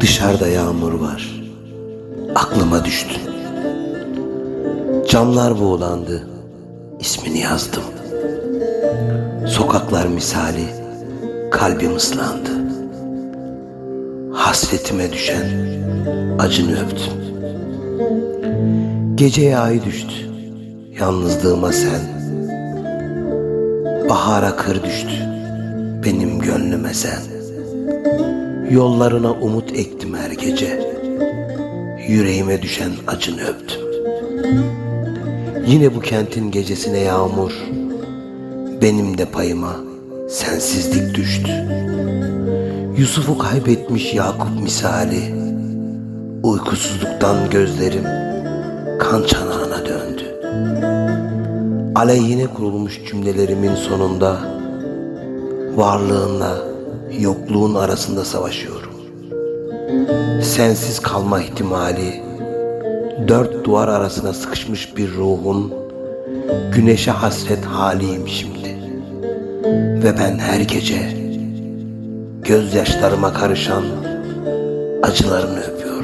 Dışarıda yağmur var. Aklıma düştün. Camlar buğulandı. İsmini yazdım. Sokaklar misali kalbim ıslandı. Hasretime düşen acını öptüm. Geceye ay düştü. Yalnızlığıma sen. Bahara kır düştü. Benim gönlüme sen. Yollarına umut ektim her gece. Yüreğime düşen acını öptüm. Yine bu kentin gecesine yağmur. Benim de payıma sensizlik düştü. Yusuf'u kaybetmiş Yakup misali. Uykusuzluktan gözlerim kan çanağına döndü. Aleyhine kurulmuş cümlelerimin sonunda varlığınla yokluğun arasında savaşıyorum. Sensiz kalma ihtimali, dört duvar arasına sıkışmış bir ruhun güneşe hasret haliyim şimdi. Ve ben her gece gözyaşlarıma karışan acılarını öpüyorum.